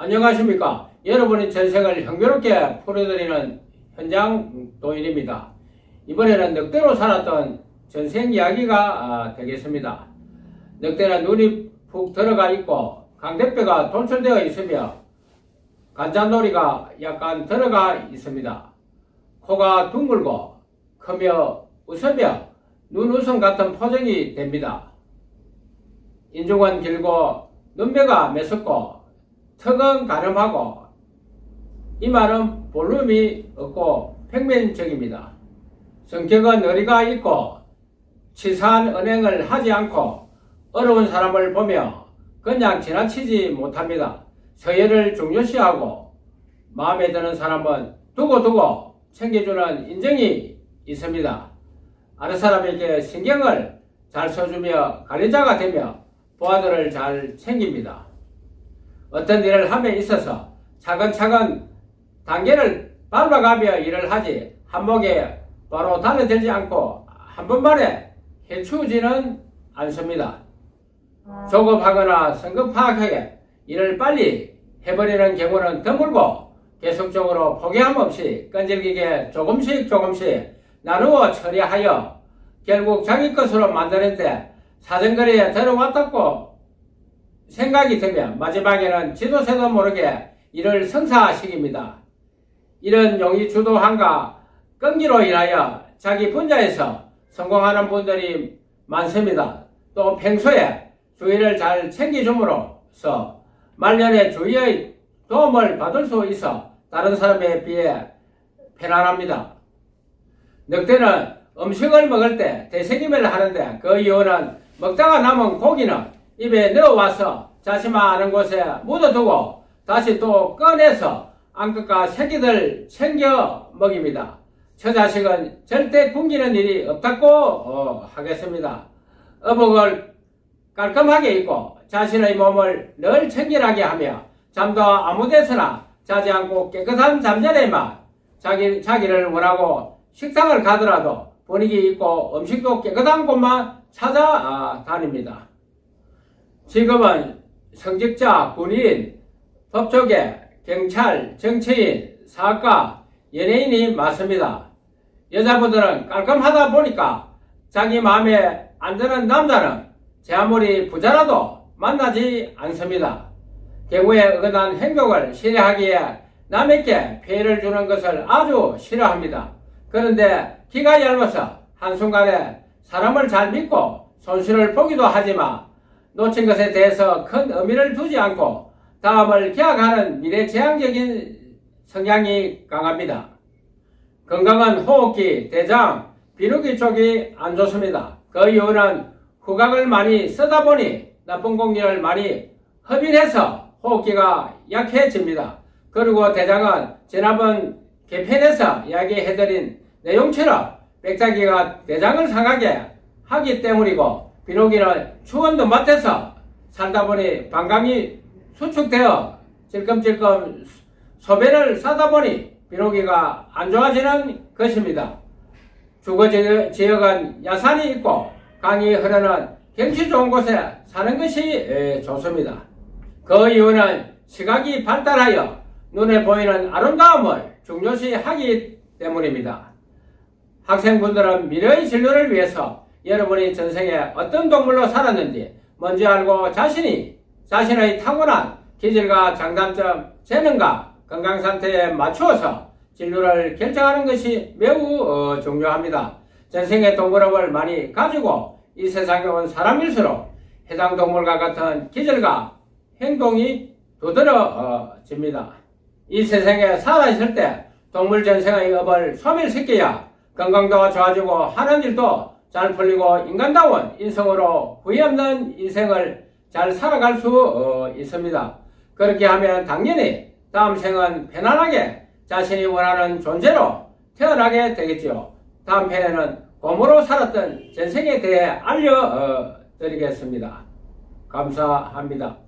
안녕하십니까. 여러분의 전생을 형편없게 풀어드리는 현장 도인입니다. 이번에는 늑대로 살았던 전생 이야기가 아, 되겠습니다. 늑대는 눈이 푹 들어가 있고 강대뼈가 돌출되어 있으며 간장놀이가 약간 들어가 있습니다. 코가 둥글고 크며 웃으며 눈웃음 같은 표정이 됩니다. 인중은 길고 눈매가 메습고 턱은 가름하고 이마는 볼륨이 없고 평면적입니다. 성격은 어리가 있고 치사한 은행을 하지 않고 어려운 사람을 보며 그냥 지나치지 못합니다. 서열을 중요시하고 마음에 드는 사람은 두고두고 챙겨주는 인정이 있습니다. 아는 사람에게 신경을 잘 써주며 관리자가 되며 부하들을 잘 챙깁니다. 어떤 일을 함에 있어서 차근차근 단계를 밟아가며 일을 하지 한목에 바로 달려들지 않고 한 번만에 해치우지는 않습니다. 조급하거나 성급하게 일을 빨리 해버리는 경우는 드물고 계속적으로 포기함 없이 끈질기게 조금씩 조금씩 나누어 처리하여 결국 자기 것으로 만드는데 사정거리에 들어왔다고 생각이 들면 마지막에는 지도새도 모르게 이를 성사시킵니다. 이런 용의 주도함과 끈기로 인하여 자기 분야에서 성공하는 분들이 많습니다. 또 평소에 주의를 잘 챙겨줌으로써 말년에 주위의 도움을 받을 수 있어 다른 사람에 비해 편안합니다. 늑대는 음식을 먹을 때 대세김을 하는데 그 이유는 먹다가 남은 고기는 입에 넣어와서 자신만 곳에 묻어두고 다시 또 꺼내서 암컷과 새끼들 챙겨 먹입니다. 저 자식은 절대 굶기는 일이 없다고 어, 하겠습니다. 어복을 깔끔하게 입고 자신의 몸을 늘 챙길하게 하며 잠도 아무 데서나 자지 않고 깨끗한 잠자리에만 자기, 자기를 원하고 식당을 가더라도 분위기 있고 음식도 깨끗한 곳만 찾아 다닙니다. 지금은 성직자, 군인, 법조계, 경찰, 정치인, 사학가, 연예인이 많습니다. 여자분들은 깔끔하다 보니까 자기 마음에 안 드는 남자는 제 아무리 부자라도 만나지 않습니다. 경우에 어긋난 행동을 싫어하기에 남에게 피해를 주는 것을 아주 싫어합니다. 그런데 기가 얇아서 한순간에 사람을 잘 믿고 손실을 보기도 하지만 놓친 것에 대해서 큰 의미를 두지 않고 다음을 기약하는 미래지향적인 성향이 강합니다. 건강한 호흡기, 대장, 비누기 쪽이 안 좋습니다. 그 이유는 후각을 많이 쓰다 보니 나쁜 공기를 많이 흡인해서 호흡기가 약해집니다. 그리고 대장은 지난번 개편에서 이야기해드린 내용처럼 백작기가 대장을 상하게 하기 때문이고 비록이는 추원도 맡아서 살다 보니 방광이 수축되어 질끔질끔 소변을 싸다 보니 비록이가 안 좋아지는 것입니다. 주거 지역은 야산이 있고 강이 흐르는 경치 좋은 곳에 사는 것이 좋습니다. 그 이유는 시각이 발달하여 눈에 보이는 아름다움을 중요시하기 때문입니다. 학생분들은 미래의 진로를 위해서 여러분이 전생에 어떤 동물로 살았는지 먼저 알고 자신이 자신의 타고난 기질과 장단점, 재능과 건강 상태에 맞추어서 진로를 결정하는 것이 매우 어, 중요합니다. 전생의 동물업을 많이 가지고 이 세상에 온 사람일수록 해당 동물과 같은 기질과 행동이 두드러집니다. 이 세상에 살아있을 때 동물 전생의 업을 소멸시켜야 건강도 좋아지고 하는 일도 잘 풀리고 인간다운 인성으로 후회 없는 인생을 잘 살아갈 수 어, 있습니다. 그렇게 하면 당연히 다음 생은 편안하게 자신이 원하는 존재로 태어나게 되겠지요. 다음 편에는 곰으로 살았던 전생에 대해 알려드리겠습니다. 감사합니다.